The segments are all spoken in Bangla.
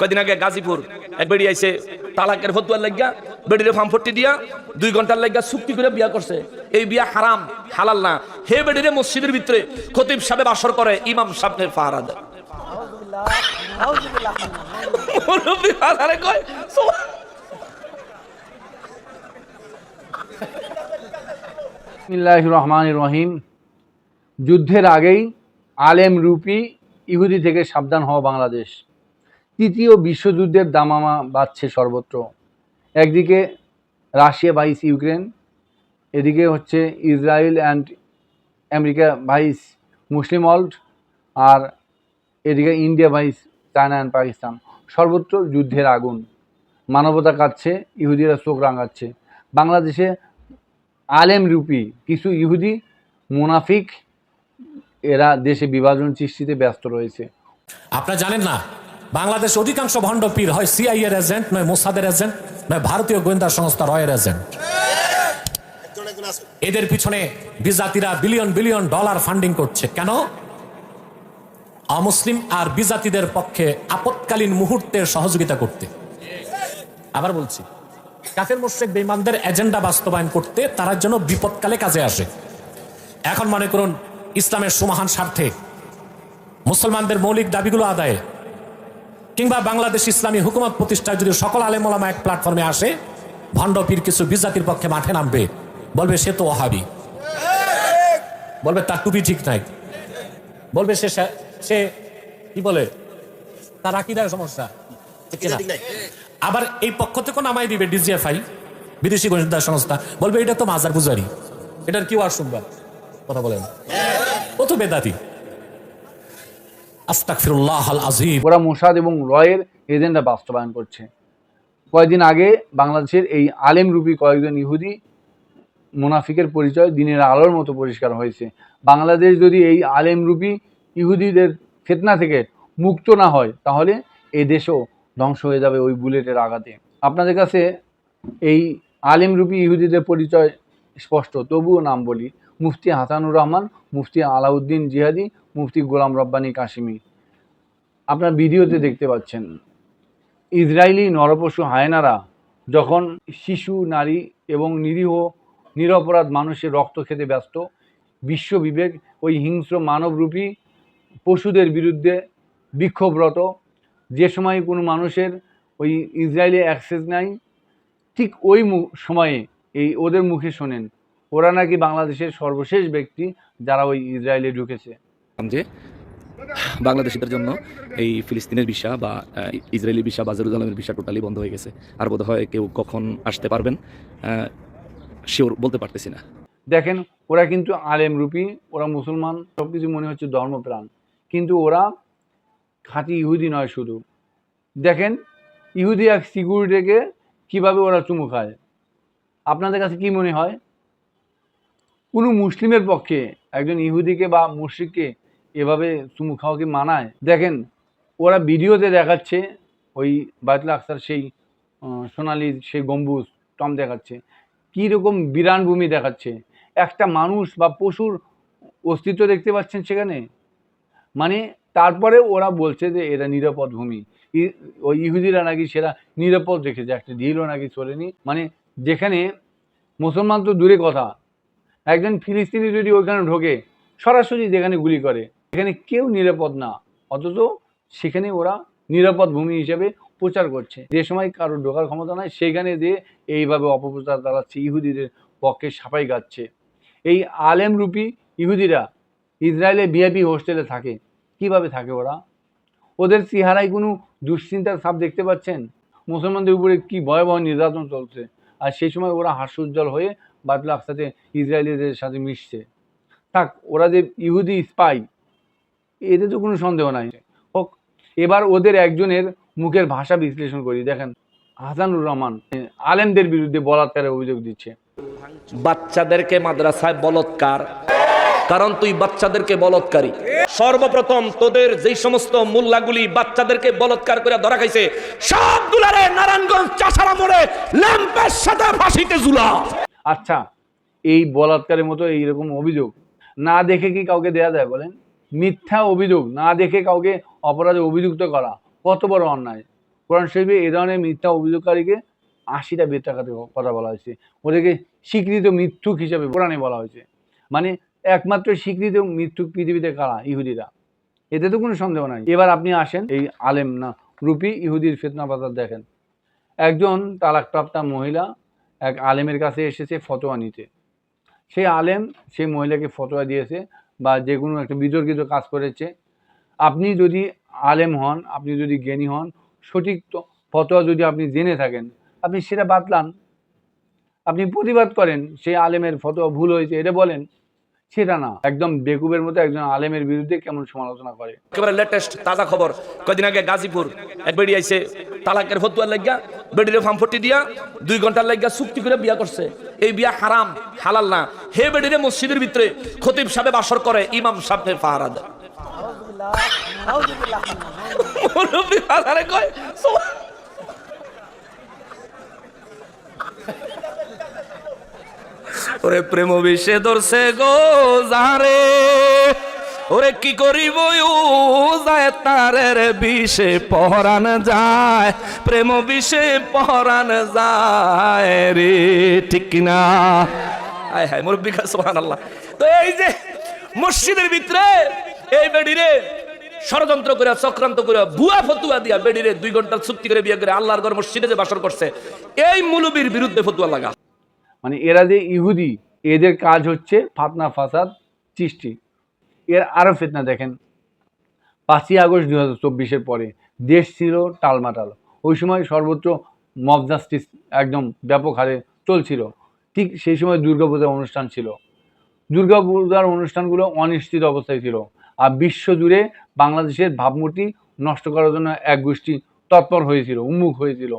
কয়দিন আগে গাজীপুর এক বেড়ি আইছে, তালাকের ফতুয়ার লাগিয়া, বেড়িরে ফার্মফট্টি দিয়া দুই ঘণ্টার লাগিয়া চুক্তি করে বিয়া করছে। এই বিয়া হারাম, হালাল না। হে বেড়িরে মসজিদের ভিতরে খতিব সাহেব আসর করে, ইমাম সাহেবের পাহারা দেয়। রহমান রহিম। যুদ্ধের আগেই আলেম রূপী ইহুদি থেকে সাবধান হওয়া বাংলাদেশ। তৃতীয় বিশ্বযুদ্ধের দামামা বাড়ছে সর্বত্র। একদিকে রাশিয়া ভাইস ইউক্রেন, এদিকে হচ্ছে Israel and America versus Muslim world আর এদিকে India versus China and Pakistan. সর্বত্র যুদ্ধের আগুন। মানবতা কাটছে ইহুদিরা চোখ রাঙাচ্ছে। বাংলাদেশে আলেম রূপী কিছু ইহুদি মুনাফিক, এরা দেশে বিভাজন সৃষ্টিতে ব্যস্ত রয়েছে। আপনারা জানেন না বাংলাদেশ অধিকাংশ ভণ্ড পীর হয় সিআই এর এজেন্ট, নয় মোসাদের এজেন্ট, নয় ভারতীয় গোয়েন্দা সংস্থা রয়ের এজেন্ট। এদের পিছনে বিজাতিরা বিলিয়ন বিলিয়ন ডলার ফান্ডিং করছে। কেন? অমুসলিম আর বিজাতিদের পক্ষে আপৎকালীন মুহূর্তের সহযোগিতা করতে। আবার বলছি, কাফের মুশ্রেক বেইমানদের এজেন্ডা বাস্তবায়ন করতে তারা যেন বিপদকালে কাজে আসে। এখন মনে করুন, ইসলামের সুমহান স্বার্থে মুসলমানদের মৌলিক দাবিগুলো আদায়ে কিংবা বাংলাদেশ ইসলামী হুকুমত প্রতিষ্ঠায় যদি সকল আলেমোলামা এক প্ল্যাটফর্মে আসে ভণ্ডপীর কিছু বিজাতির পক্ষে মাঠে নামবে। বলবে সে তো ওহাবি। বলবে তার টুপি ঠিক নাই। বলবে সে সে কি বলে? তার আকিদার সমস্যা? আবার এই পক্ষ থেকে নামাই দিবে ডিজিএফআই বিদেশি গোয়েন্দা সংস্থা। বলবে এটা তো মাজার পূজারি। এটার কি আর শুনবা? কথা বলেন। ও তো বেদাতি। আস্তাগফিরুল্লাহ আল আজিম। ওরা মোসাদ এবং রয়ের এজেন্ডা বাস্তবায়ন করছে। কয়েকদিন আগে বাংলাদেশের এই আলেম রূপী কয়েকজন ইহুদি মুনাফিকের পরিচয় দিনের আলোর মতো পরিষ্কার হয়েছে। বাংলাদেশ যদি এই আলেম রূপী ইহুদিদের ফেতনা থেকে মুক্ত না হয়, তাহলে এই দেশও ধ্বংস হয়ে যাবে ওই বুলেটের আঘাতে। আপনাদের কাছে এই আলেম রূপী ইহুদিদের পরিচয় স্পষ্ট, তবুও নাম বলি মুফতি হাসানুর রহমান, মুফতি আলাউদ্দিন জিহাদি, মুফতি গোলাম রব্বানী কাশিমি। আপনার ভিডিওতে দেখতে পাচ্ছেন ইসরায়েলি নরপশু হায়নারা যখন শিশু, নারী এবং নিরীহ, নিরপরাধ মানুষের রক্ত খেতে ব্যস্ত, বিশ্ব বিবেক ওই হিংস্র মানবরূপী পশুদের বিরুদ্ধে বিক্ষোভরত, যে সময় কোনো মানুষের ওই ইসরায়েলে অ্যাক্সেস নাই, ঠিক ওই সময়ে এই ওদের মুখে শোনেন। ওরা নাকি বাংলাদেশের সর্বশেষ ব্যক্তি যারা ওই ইসরায়েলে ঢুকেছে। যে বাংলাদেশিদের জন্য এই ফিলিস্তিনের ভিসা বা ইসরায়েলি ভিসা বা জেরুজালেমের ভিসা টোটালি বন্ধ হয়ে গেছে। আর বোধ হয় কেউ কখন আসতে পারবেন শিওর বলতে পারতেছি না। দেখেন ওরা কিন্তু আলেম রূপী ওরা মুসলমান সব কিছু মনে হচ্ছে ধর্মপ্রাণ। কিন্তু ওরা খাঁটি ইহুদি নয় শুধু। দেখেন ইহুদি এক সিকিউরিটিকে কীভাবে ওরা চুমু খায়? আপনাদের কাছে কি মনে হয়? কোনো মুসলিমের পক্ষে একজন ইহুদিকে বা মুশ্রিককে এভাবে চুমু খাওয়া মানায়? দেখেন ওরা ভিডিওতে দেখাচ্ছে ওই বাইতুল আকসার সেই আহ, সোনালি সেই গম্বুজ টম দেখাচ্ছে। কী রকম বিরান ভূমি দেখাচ্ছে? একটা মানুষ বা পশুর অস্তিত্ব দেখতে পাচ্ছেন সেখানে? মানে তারপরে ওরা বলছে যে এটা নিরাপদ ভূমি। ওই ইহুদিরা নাকি সেটা নিরাপদ রেখেছে একটা ঢিলও নাকি চলেনি মানে যেখানে মুসলমান তো দূরে কথা একজন ফিলিস্তিনি যদি ওইখানে ঢোকে, সরাসরি যেখানে গুলি করে, এখানে কেউ নিরাপদ না। অথচ সেখানে ওরা নিরাপদ ভূমি হিসেবে প্রচার করছে। যে সময় কারও ঢোকার ক্ষমতা নাই, সেখানে দিয়ে এইভাবে অপপ্রচার চালাচ্ছে, ইহুদিদের পক্ষে সাফাই গাচ্ছে এই আলেম রূপী ইহুদিরা ইসরায়েলে ভিআইপি হোস্টেলে থাকে। কীভাবে থাকে ওরা? ওদের চেহারায় কোনো দুশ্চিন্তার ছাপ দেখতে পাচ্ছেন? মুসলমানদের উপরে কি ভয়াবহ নির্যাতন চলছে? আর সেই সময় ওরা হাস্যোজ্জ্বল হয়ে বাদলা সাথে ইসরায়েলিদের সাথে মিশছে। থাক, ওরা যে ইহুদি স্পাই, এতে তো কোনো সন্দেহ নাই। হোক, এবার ওদের একজনের মুখের ভাষা বিশ্লেষণ করি। দেখেন হাসানুর রহমান আলেমদের বিরুদ্ধে বলাৎকারের অভিযোগ দিচ্ছে। বাচ্চাদেরকে মাদ্রাসায় বলৎকার, কারণ তুই বাচ্চাদেরকে বলৎকারী। সর্বপ্রথম তোদের যেই সমস্ত মোল্লাগুলি বাচ্চাদেরকে বলৎকার করে ধরা খাইছে, সবগুলারে নারায়ণগঞ্জ চাষারা মোড়ে ল্যাম্পের সাথে ফাঁসিতে ঝুলা। আচ্ছা এই বলাৎকারের মতো এইরকম অভিযোগ। না দেখে কি কাউকে দেয়া যায় বলেন? মিথ্যা অভিযোগ, না দেখে কাউকে অপরাধে অভিযুক্ত করা, কত বড় অন্যায়? কোরআন শরীফে এ ধরনের মিথ্যা অভিযোগকারীকে আশিটা বেত্রাঘাতের কথা বলা হয়েছে। ওদেরকে স্বীকৃত মিথ্যুক হিসাবে কোরআনে বলা হয়েছে। মানে একমাত্র স্বীকৃত মিথ্যুক পৃথিবীতে কারা? ইহুদিরা। এতে তো কোনো সন্দেহ নাই। এবার আপনি আসেন, এই আলেম না, রূপী ইহুদির ফেতনা বাজার দেখেন। একজন তালাকপ্রাপ্তা মহিলা এক আলেমের কাছে এসেছে ফতোয়া নিতে। সেই আলেম সেই মহিলাকে ফতোয়া দিয়েছে বা যে কোনো একটা বিতর্কিত কাজ করেছে। আপনি যদি আলেম হন, আপনি যদি জ্ঞানী হন, সঠিক ফতোয়া যদি আপনি জেনে থাকেন, আপনি সেটা বাতলান। আপনি প্রতিবাদ করেন, সেই আলেমের ফতোয়া ভুল হয়েছে, এটা বলেন। সেটা না। একদম বেকুবের মতো একজন আলেমের বিরুদ্ধে কেমন সমালোচনা করে। একেবারে লেটেস্ট তাজা খবর। কদিন আগে গাজীপুর এক বেড়ি আইছে তালাকের ফতুয়ার লাগিয়া বেডিরে ফার্মফটি দিয়া দুই ঘণ্টার লাগিয়া চুক্তি করে বিয়া করছে। এই বিয়া হারাম হালাল না। হে বেডিরে মসজিদের ভিতরে খতিব সাহেব বাসর করে ইমাম সাহেবের পাহারা দেয় ওরে প্রেম বিষে ধরছে গো যারে ওরে কি করিব যায় তারের বিষে পহরান যায়। প্রেম বিষে পহরান যায় রে, ঠিক কিনা? হায় হায় মুরব্বী সোহান আল্লাহ তো এই যে মসজিদের ভিতরে এই বেডিরে ষড়যন্ত্র করে চক্রান্ত করে ভুয়া ফতুয়া দিয়া বেডিরে দুই ঘণ্টার চুক্তি করে বিয়ে করে আল্লাহর ঘর মসজিদে যে বাসর করছে, এই মুলুবির বিরুদ্ধে ফতুয়া লাগা। মানে এরা যে ইহুদি, এদের কাজ হচ্ছে ফাতনা, ফাসাদ, সৃষ্টি। এর আরও ফেতনা দেখেন। পাঁচই আগস্ট দু হাজার চব্বিশের পরে দেশ ছিল টালমাটাল। ওই সময় সর্বত্র মব একদম ব্যাপক হারে চলছিল। ঠিক সেই সময় দুর্গাপূজার অনুষ্ঠান ছিল। দুর্গাপূজার অনুষ্ঠানগুলো অনিশ্চিত অবস্থায় ছিল। আর বিশ্বজুড়ে বাংলাদেশের ভাবমূর্তি নষ্ট করার জন্য এক গোষ্ঠী তৎপর হয়েছিল, উন্মুখ হয়েছিল।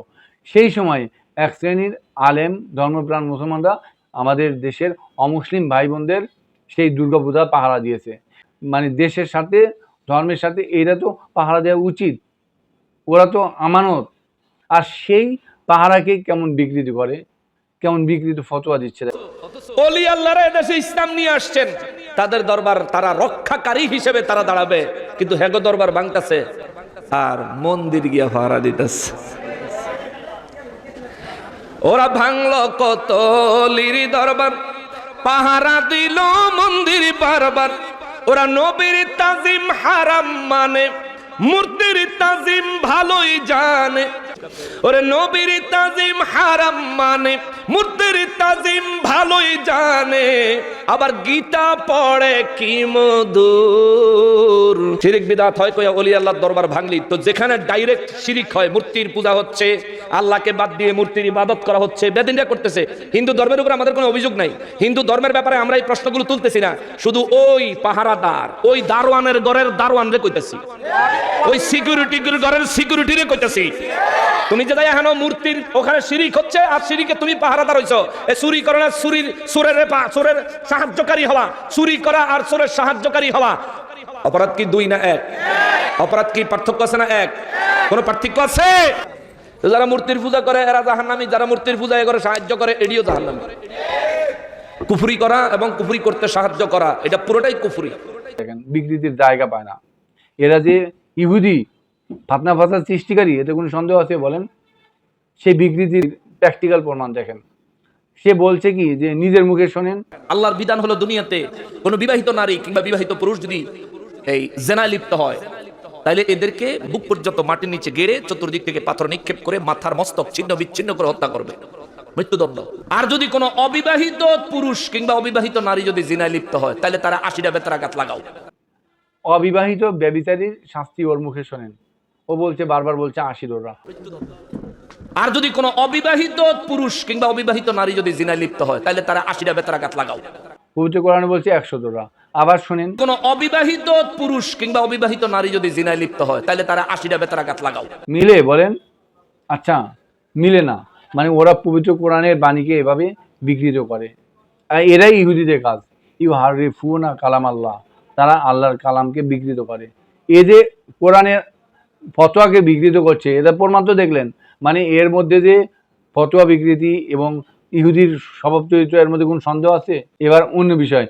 সেই সময় এক শ্রেণির আলেম, ধর্মপ্রাণ মুসলমানরা আমাদের দেশের অমুসলিম ভাই বোনদের সেই দুর্গাপূজা পাহারা দিয়েছে। মানে দেশের সাথে, ধর্মের সাথে এরা তো পাহারা দেওয়া উচিত। ওরা তো আমানত। আর সেই পাহারাকে কেমন বিকৃতি করে, কেমন বিকৃত ফতোয়া দিচ্ছে। অলি আল্লাহরা এদেশে ইসলাম নিয়ে আসছেন। তাদের দরবার তারা রক্ষাকারী হিসেবে তারা দাঁড়াবে। কিন্তু হেগো দরবার ভাঙতেছে। আর মন্দির গিয়া ভাড়া দিতেছে। ওরা ভাঙল কত লিরি দরবার, পাহারা দিল মন্দির বারবার। ওরা নবীর তাজিম হারাম মানে মূর্তির তাজিম ভালোই জানে। ওরে নবীর তাজিম হারাম মানে মূর্তির তাজিম ভালোই জানে, আবার গীতা পড়ে কি মধুর। শিরিক বিদাত হয় কয়া অলি আল্লাহর দরবার ভাঙলি। তো যেখানে ডাইরেক্ট শিরিক হয়, মূর্তির পূজা হচ্ছে, আল্লাহকে বাদ দিয়ে মূর্তির ইবাদত করা হচ্ছে বেদিনটা করতেছে। হিন্দু ধর্মের উপর আমাদের কোনো অভিযোগ নাই। হিন্দু ধর্মের ব্যাপারে আমরা এই প্রশ্নগুলো তুলতেছি না। শুধু ওই পাহারাদার, ওই দারোয়ানের ঘরের দারোয়ানরে কইতেছি। ওই সিকিউরিটি ঘরের সিকিউরিটি রে কইতেছি। তুমি যে এখানে মূর্তির ওখানে শিরিক হচ্ছে, আর শিরিকে তুমি পাহারাদার হইছো। এ চুরি করে না, চুরির পা- চোরের সাহায্যকারী হওয়া। চুরি করা আর সুরের সাহায্যকারী হওয়া। অপরাধ কি দুই না এক? অপরাধ কি পার্থক্য আছে না এক? কোন পার্থক্য আছে? যারা মূর্তির পূজা করে, এরা জাহান্নামী। যারা মূর্তির পূজা করে, সাহায্য করে এডিও জাহান্নামী। কুফরি করা এবং কুফরি করতে সাহায্য করা, এটা পুরোটাই কুফরি। দেখেন, বিকৃতির জায়গা পায় না। এরা যে ইহুদি ফাতনা ফাসাদ সৃষ্টিকারী এতে কোনো সন্দেহ আছে বলেন? সেই বিকৃতির প্র্যাকটিক্যাল প্রমাণ দেখেন। সে বলছে কি যে নিজের মুখে শোনেন। আল্লাহর বিধান হলো দুনিয়াতে কোনো বিবাহিত নারী কিংবা বিবাহিত পুরুষ যদি এই জেনায় লিপ্ত হয় তাহলে এদেরকে বুক পর্যন্ত মাটির নিচে গেড়ে চতুর্দিক থেকে পাথর নিক্ষেপ করে মাথার মস্তক ছিন্ন বিচ্ছিন্ন করে হত্যা করবে। মৃত্যুদণ্ড। আর যদি কোনো অবিবাহিত পুরুষ কিংবা অবিবাহিত নারী যদি জিনায় লিপ্ত হয় তাহলে তারা আশিটা বেতরাঘাত লাগাও। অবিবাহিত ব্যবিচারীর শাস্তি ওর মুখে শোনেন। ও বলছে বারবার বলছে আশি ওরা। আর যদি কোনো অবিবাহিত পুরুষ কিংবা অবিবাহিত নারী যদি জিনায় লিপ্ত হয় তাহলে তারা আশিটা বেতরাঘাত লাগাও। পবিত্র কোরআনে বলছে একশো দোরা আবার শোনেন। কোনো অবিবাহিত পুরুষ কিংবা অবিবাহিত নারী যদি জিনায় লিপ্ত হয় তাহলে তারা আশিটা বেতরাঘাত লাগাও। মিলে বলেন? আচ্ছা মিলে না। মানে ওরা পবিত্র কোরআনের বাণীকে এভাবে বিকৃত করে। আর এরাই ইহুদিদের কাজ। ইউ হার রিফুনা কালাম আল্লাহ। তারা আল্লাহর কালামকে বিকৃত করে। এ যে কোরআনের ফতোয়াকে বিকৃত করছে এদের প্রমাণ তো দেখলেন। মানে এর মধ্যে যে ফতোয়া বিকৃতি এবং ইহুদির স্বভাব চরিত্র এর মধ্যে কোনো সন্দেহ আছে? এবার অন্য বিষয়,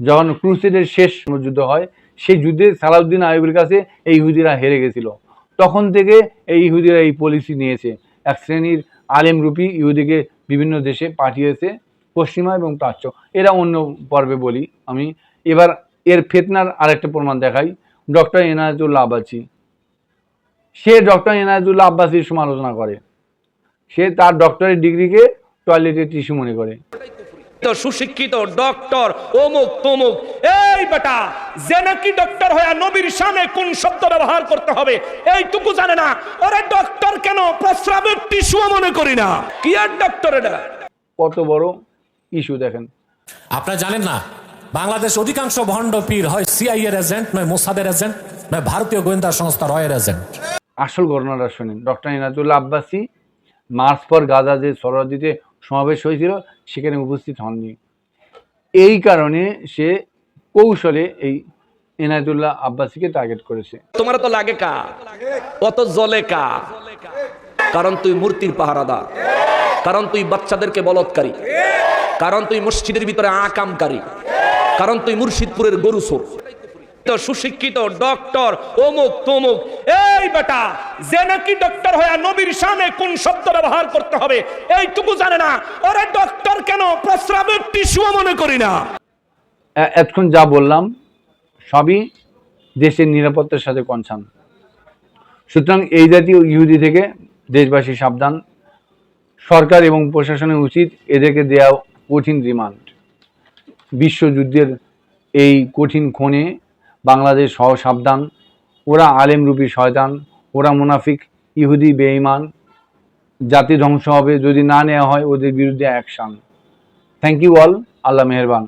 যখন ক্রুসেডের শেষ যুদ্ধ হয়, সেই যুদ্ধে সালাউদ্দিন আইবের কাছে এই ইহুদিরা হেরে গেছিল। তখন থেকে এই ইহুদিরা এই পলিসি নিয়েছে। এক শ্রেণির আলেম রূপী ইহুদিকে বিভিন্ন দেশে পাঠিয়েছে, পশ্চিমা এবং প্রাচ্য। এরা অন্য পর্বে বলি আমি। এবার এর ফেতনার আরেকটা প্রমাণ দেখাই। ডক্টর এনায়তুল্লাহ আব্বাসি সে ডক্টর এনায়তুল্লাহ আব্বাসির সমালোচনা করে। সে তার ডক্টরের ডিগ্রিকে টয়লেটের টিস্যু মনে করে। তো সুশিক্ষিত ডক্টর অমুক তমুক এই বেটা যে নাকি ডক্টর হয়ে নবীর সামনে কোন শব্দ ব্যবহার করতে হবে? এইটুকু জানে না। ওরে ডক্টর কেন প্রস্রাবের টিস্যু মনে করি না? কি আর ডক্টর এটা? কত বড় ইস্যু দেখেন। আপনারা জানেন না বাংলাদেশ অধিকাংশ ভণ্ড পীর হয় সিআই এর এজেন্ট নয় মোসাদের এজেন্ট নয় ভারতীয় গোয়েন্দা সংস্থা রয়ের এজেন্ট আসল ঘটনাটা শোনেন। ডক্টর ইনাতুল্লাহ আব্বাসি মার্চ পর গাজা যে সরহদিতে সমাবেশ হয়েছিল, সেখানে উপস্থিত হননি। এই কারণে সে কৌশলে এই এনায়তুল্লাহ আব্বাসিকে টার্গেট করেছে। তোমার তো লাগে কা অত জলে কা কারণ তুই মূর্তির পাহারাদার। কারণ তুই বাচ্চাদেরকে বলৎকারী। কারণ তুই মসজিদের ভিতরে আকামকারী। কারণ তুই মুর্শিদপুরের গরু সোর সুশিক্ষিত ডক্টর অমুক, তমুক। এই বেটা যে নাকি ডক্টর হয়ে নবীর সামনে কোন শব্দ ব্যবহার করতে হবে? এইটুকু জানে না। ওরে ডক্টর কেন? প্রস্রাবের টিস্যু মনে করি না। এতক্ষণ যা বললাম, সবই দেশের নিরাপত্তার সাথে কনসার্ন সুতরাং এই জাতীয় ইহুদি থেকে দেশবাসী সাবধান। সরকার এবং প্রশাসনের উচিত এদেরকে দেওয়া কঠিন রিমান্ড বিশ্বযুদ্ধের এই কঠিন ক্ষণে বাংলাদেশ সহ সাবধান। ওরা আলেম রূপী শয়তান, ওরা মুনাফিক, ইহুদি, বেঈমান। জাতি ধ্বংস হবে, যদি না নেওয়া হয় ওদের বিরুদ্ধে action. Thank you all Allah Meherban.